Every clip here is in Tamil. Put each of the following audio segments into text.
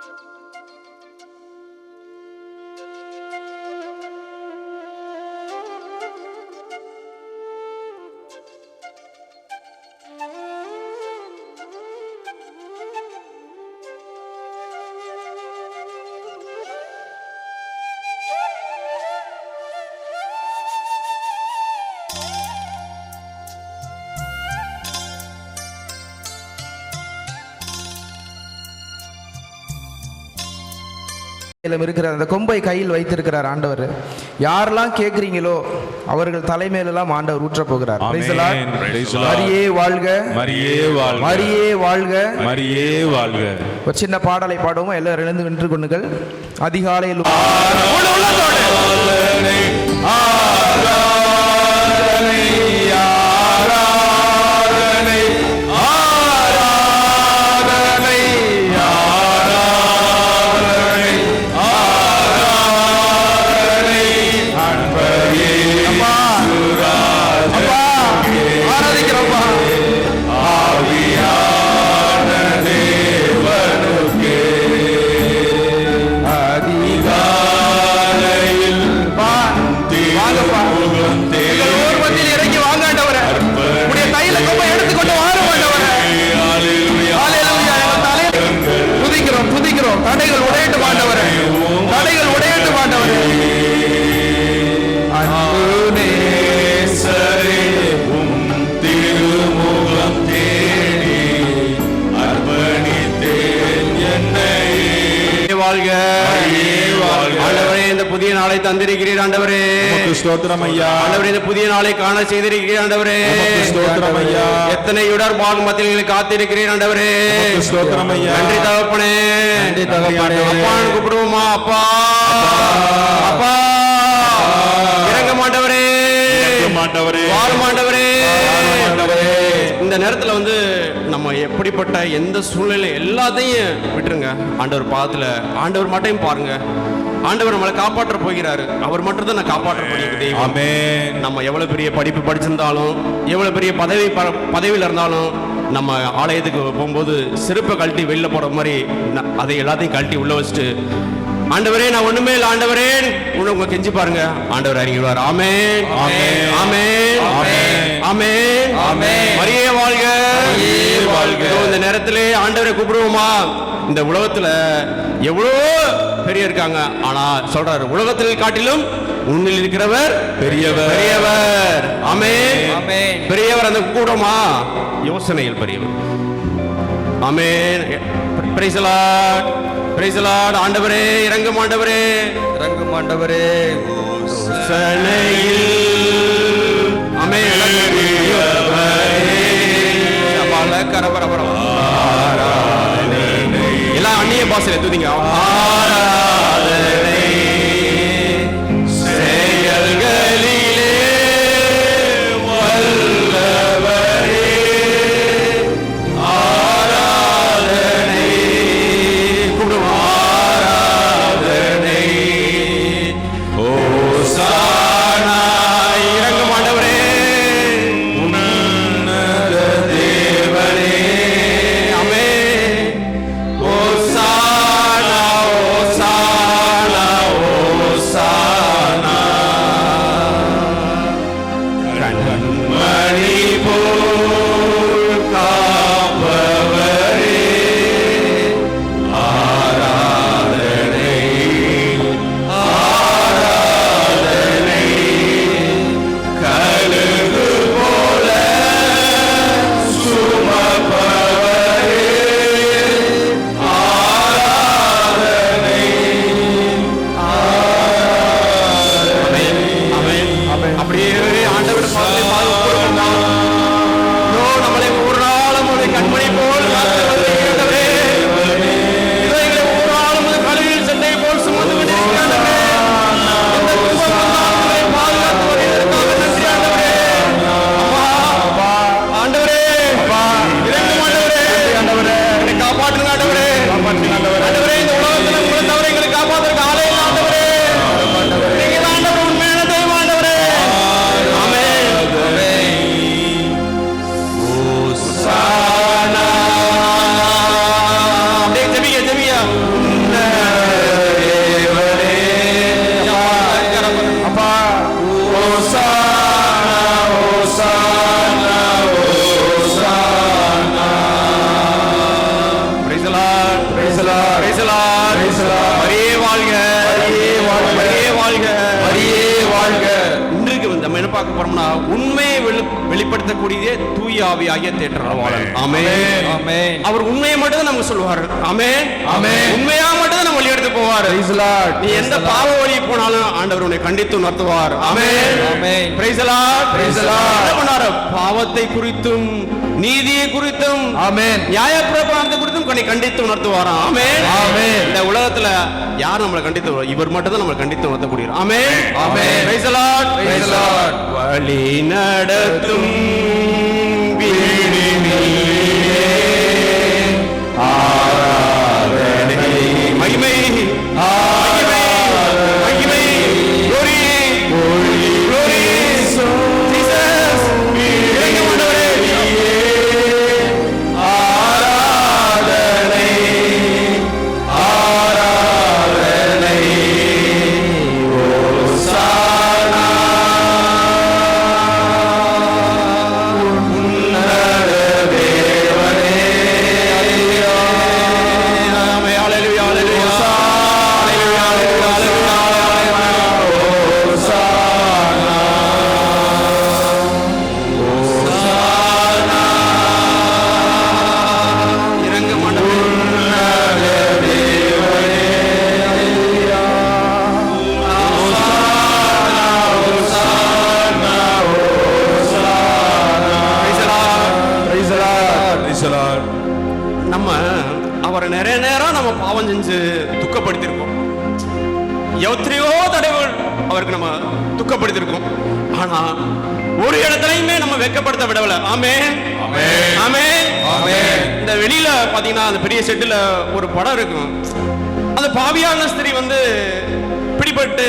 ピピピ。கையிலும் இருக்கிற அந்த கொம்பை கையில் வைத்திருக்கிறார் ஆண்டவர். யாரெல்லாம் கேட்குறீங்களோ அவர்கள் தலைமையிலெல்லாம் ஆண்டவர் ஊற்றப் போகிறார். மரியே வாழ்க. மரியே வாழ்க. மரியே வாழ்க. மரியே வாழ்க. ஒரு சின்ன பாடலை பாடுவோம்? எல்லாரும் எழுந்து நின்று கொண்டுங்கள் அதிகாலையில் அப்பா, ஸ்தோத்திரம் ஐயா ஆண்டவரே இந்த புதிய நாளை காண செய்திருக்கிறீர் ஆண்டவரே. ஸ்தோத்திரம் ஐயா எத்தனை இடர்பாடு மத்தியில் காத்திருக்கிறீர் ஆண்டவரே. ஸ்தோத்திரம் ஐயா நன்றி தகப்பனே. நன்றி தகப்பனே. அப்பான்னு கூப்பிடுவோமா? அப்பா. அப்பா. இறங்க மாட்டவரே மாட்டவரே வாழ மாட்டவரே. இந்த நேரத்துல வந்து நம்ம எப்படிப்பட்ட எந்த சூழ்நிலை எல்லாத்தையும் விட்டுருங்க. ஆண்டவர் பாதத்துல ஆண்டவர் மட்டும் பாருங்க. ஆண்டவர் நம்மளை காப்பாற்ற போகிறாரு. அவர் மட்டும் தான் நான் காப்பாற்ற போகிறது தெய்வம். நம்ம எவ்வளவு பெரிய படிப்பு படிச்சிருந்தாலும் எவ்வளவு பெரிய பதவி பதவியில இருந்தாலும் நம்ம ஆலயத்துக்கு போகும்போது செருப்பை கழட்டி வெளில போற மாதிரி அதை எல்லாத்தையும் கழட்டி உள்ள வச்சுட்டு ஆண்டவரே நான் ஒண்ணுமே இல்லை ஆண்டவரே உங்க கெஞ்சி பாருங்க. ஆண்டவர் இறங்கிடுவார் ஆமே. ஆமே. ஆமே ஆமென். மரியே வாழ்க. வாழ்க. இந்த நேரத்திலே ஆண்டவரை கூப்பிடுவோமா? இந்த உலகத்துல எவ்வளோ பெரிய இருக்காங்க ஆனா சொல்றாரு உலகத்தில் காட்டிலும் உன்னில் இருக்கிறவர் பெரியவர். பெரியவர். ஆமே பெரியவர் அந்த கூடமா? யோசனையில் பெரியவர். லார்ட் பிரைஸ் லார்ட் ஆண்டவரே இறங்கும் ஆண்டவரே. இறங்கும் ஆண்டவரே. சபால கரபரபரம் எல்லாம் அந்நிய பாசையில துதிங்க வெளிப்படுத்தக்கூடிய தூய ஆவியாகிய தேற்றரவாளன் ஆமென். ஆமென். அவர் உண்மையை மட்டும் நமக்கு சொல்லுவார். ஆமென். ஆமென். உண்மையா மட்டும் நம்ம வழி எடுத்து போவார். நீ எந்த பாவ வழி போனாலும் ஆண்டவர் உன்னை கண்டித்து the Lord. Praise the Lord. என்ன பண்ணாரு? பாவத்தை குறித்தும் நீதியை குறித்தும் ஆமென் நியாயப்பிரமாணத்தை குறித்தும் உன்னை கண்டித்து உணர்த்துவாராம். ஆமென். ஆமென். உலகத்துல யார் நம்மளை கண்டித்து இவர் மட்டும் தான் நம்மளை கண்டித்து. Praise the Lord. வழி நடத்தும் Lord. நம்ம அவரை நிறைய நேரம் நம்ம பாவம் செஞ்சு துக்கப்படுத்தியிருக்கோம் எத்தனையோ தடவைகள் அவருக்கு நம்ம துக்கப்படுத்தியிருக்கோம் ஆனா ஒரு இடத்துலயுமே நம்ம வெட்கப்படுத்த விடவில்லை. ஆமே. ஆமே. இந்த வெளியில பாத்தீங்கன்னா அந்த பெரிய செட்டுல ஒரு படம் இருக்கும். அந்த பாவியான ஸ்திரீ வந்து பிடிபட்டு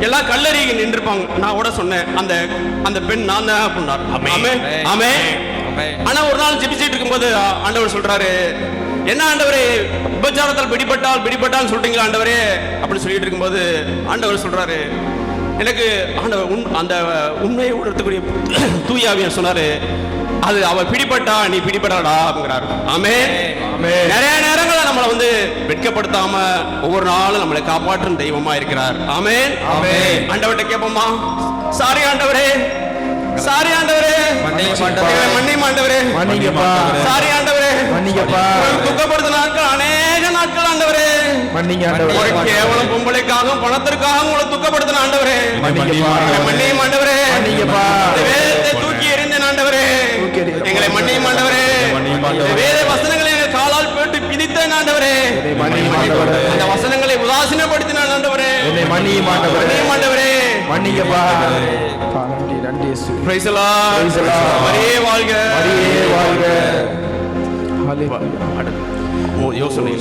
எல்லா கல்லறிக்கு நின்றுப்பாங்க. நான் கூட சொன்னேன் அந்த அந்த பெண் நான் தான் அப்படின்னார். ஆமே ஆமே. ஆனா ஒரு நாள் ஜெபிச்சிட்டு இருக்கும்போது ஆண்டவர் சொல்றாரு என்ன ஆண்டவரே விபச்சாரத்தால் பிடிபட்டால் பிடிபட்டால் சொல்றீங்களா ஆண்டவரே? அப்படி சொல்லிட்டு இருக்கும்போது ஆண்டவர் சொல்றாரு எனக்கு ஆண்டவர் உண் அந்த உண்மையை உணர்த்தக்கூடிய தூயாவியன் சொன்னாரு அது அவ பிடிபட்டா நீ பிடிபடாடா அப்படிங்கிறாரு. ஆமே. நிறைய நேரங்கள நம்மளை வந்து வெட்கப்படுத்தாம ஒவ்வொரு நாளும் நம்மளை காப்பாற்றும் தெய்வமா இருக்கிறார். ஆமே. ஆண்டவர்கிட்ட கேட்போமா சாரி ஆண்டவரே சாரி ஆண்டவரே மன்னியும் ஆண்டவரே. மன்னிங்கப்பா. சாரி ஆண்டவரே மன்னிங்கப்பா. துக்கப்படுத்த நாட்கள் அநேக நாட்கள் ஆண்டவரே மன்னிங்க ஆண்டவரே. கேவலம் பொம்பளைக்காகவும் பணத்திற்காகவும் உங்களை துக்கப்படுத்தின ஆண்டவரே மன்னிங்கப்பா. எங்களை மன்னியும் ஆண்டவரே மன்னிங்கப்பா. இந்த வேதத்தை தூக்கி எறிந்தேன் ஆண்டவரே. எங்களை மன்னியும் ஆண்டவரே மன்னியும் இந்த ஆண்டவரே. வேத வசனங்களை எங்கள் காலால் போட்டு பிடித்தேன் ஆண்டவரே. அந்த வசனங்களை உதாசீனப்படுத்தினான் ஆண்டவரே என்னை மன்னியும் ஆண்டவரே. அப்பா, நன்றி, நன்றி the Lord. மரியே வாழ்க. மரியே வாழ்க. ஹalleluya. ஓ, யோசனை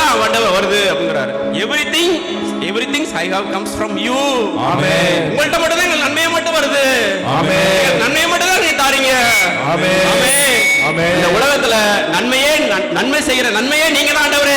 தான் ஆண்டவர் வருது அப்படிங்கிறாரு. Every thing every things I have comes from you ஆமே உங்கள்ட்ட மட்டும் தான் நன்மையை மட்டும் வருது. ஆமே நன்மையை மட்டும் தான் நீங்க தாரீங்க. ஆமே ஆமே இந்த உலகத்துல நன்மையே நன்மை செய்யற நன்மையே நீங்க தான் ஆண்டவரே.